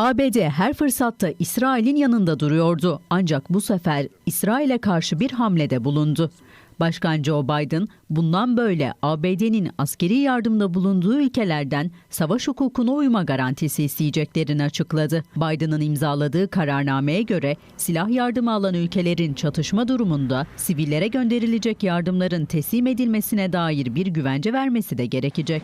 ABD her fırsatta İsrail'in yanında duruyordu ancak bu sefer İsrail'e karşı bir hamlede bulundu. Başkan Joe Biden bundan böyle ABD'nin askeri yardımda bulunduğu ülkelerden savaş hukukuna uyma garantisi isteyeceklerini açıkladı. Biden'ın imzaladığı kararnameye göre silah yardımı alan ülkelerin çatışma durumunda sivillere gönderilecek yardımların teslim edilmesine dair bir güvence vermesi de gerekecek.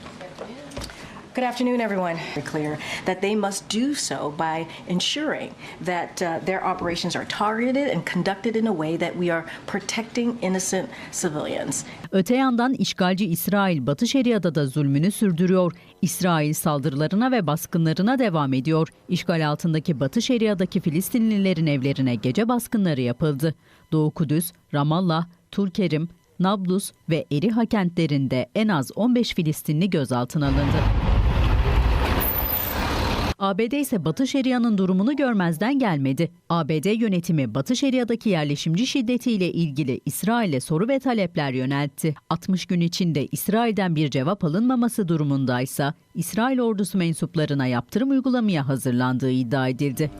Good afternoon, everyone. Very clear that they must do so by ensuring that uh, their operations are targeted and conducted in a way that we are protecting innocent civilians. Öte yandan işgalci İsrail Batı Şeria'da da zulmünü sürdürüyor. İsrail saldırılarına ve baskınlarına devam ediyor. İşgal altındaki Batı Şeria'daki Filistinlilerin evlerine gece baskınları yapıldı. Doğu Kudüs, Ramallah, Tulkerim, Nablus ve Eriha kentlerinde en az 15 Filistinli gözaltına alındı. ABD ise Batı Şeria'nın durumunu görmezden gelmedi. ABD yönetimi Batı Şeria'daki yerleşimci şiddetiyle ilgili İsrail'e soru ve talepler yöneltti. 60 gün içinde İsrail'den bir cevap alınmaması durumundaysa İsrail ordusu mensuplarına yaptırım uygulamaya hazırlandığı iddia edildi.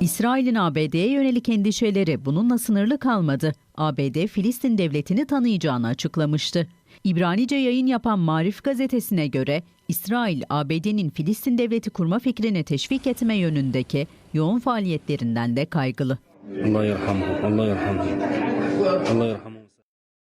İsrail'in ABD'ye yönelik endişeleri bununla sınırlı kalmadı. ABD Filistin devletini tanıyacağını açıklamıştı. İbranice yayın yapan Marif gazetesine göre İsrail, ABD'nin Filistin devleti kurma fikrine teşvik etme yönündeki yoğun faaliyetlerinden de kaygılı. Allah yarhamhu, Allah yarhamhu. Allah yarhamhu.